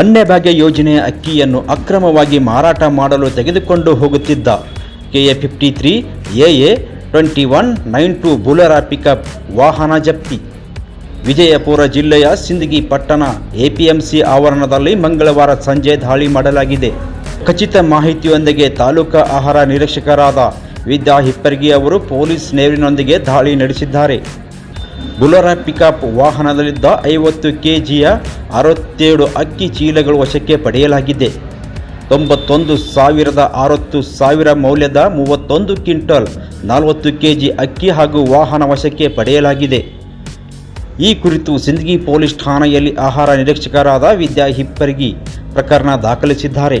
ಅನ್ನಭಾಗ್ಯ ಯೋಜನೆಯ ಅಕ್ಕಿಯನ್ನು ಅಕ್ರಮವಾಗಿ ಮಾರಾಟ ಮಾಡಲು ತೆಗೆದುಕೊಂಡು ಹೋಗುತ್ತಿದ್ದ KA fifty three AA twenty one nine two Bolero pickup ವಾಹನ ಜಪ್ತಿ. ವಿಜಯಪುರ ಜಿಲ್ಲೆಯ ಸಿಂದಗಿ ಪಟ್ಟಣ ಎಪಿಎಂಸಿ ಆವರಣದಲ್ಲಿ ಮಂಗಳವಾರ ಸಂಜೆ ದಾಳಿ ಮಾಡಲಾಗಿದೆ. ಖಚಿತ ಮಾಹಿತಿಯೊಂದಿಗೆ ತಾಲೂಕಾ ಆಹಾರ ನಿರೀಕ್ಷಕರಾದ ವಿದ್ಯಾ ಹಿಪ್ಪರ್ಗಿ ಅವರು ಪೊಲೀಸ್ ನೆರವಿನೊಂದಿಗೆ ದಾಳಿ ನಡೆಸಿದ್ದಾರೆ. ಬುಲರ ಪಿಕಪ್ ವಾಹನದಲ್ಲಿದ್ದ ಐವತ್ತು ಕೆಜಿಯ ಅರವತ್ತೇಳು ಅಕ್ಕಿ ಚೀಲಗಳು ವಶಕ್ಕೆ ಪಡೆಯಲಾಗಿದೆ. ತೊಂಬತ್ತೊಂದು ಸಾವಿರದ ಅರವತ್ತು ಸಾವಿರ ಮೌಲ್ಯದ ಮೂವತ್ತೊಂದು ಕ್ವಿಂಟಲ್ ನಲವತ್ತು ಕೆಜಿ ಅಕ್ಕಿ ಹಾಗೂ ವಾಹನ ವಶಕ್ಕೆ ಪಡೆಯಲಾಗಿದೆ. ಈ ಕುರಿತು ಸಿಂದಗಿ ಪೊಲೀಸ್ ಠಾಣೆಯಲ್ಲಿ ಆಹಾರ ನಿರೀಕ್ಷಕರಾದ ವಿದ್ಯಾ ಹಿಪ್ಪರ್ಗಿ ಪ್ರಕರಣ ದಾಖಲಿಸಿದ್ದಾರೆ.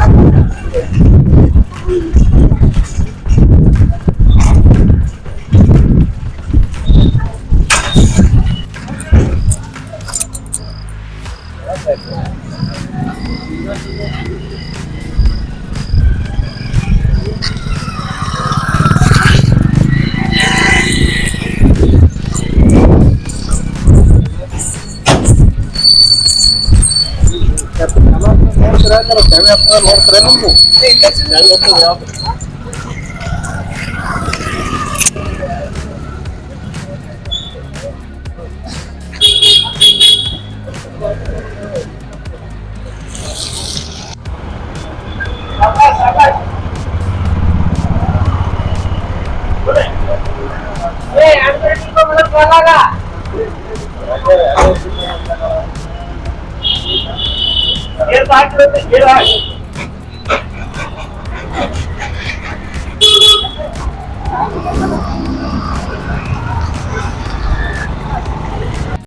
ಆಗ್ಬೇಕು ಏನ್ ಮಾಡ್ತಿರುತ್ತೆ? ಏನ್ ನಾರಾ ಈ ಪಾಠವತ್ತಾ ಈ ರಾ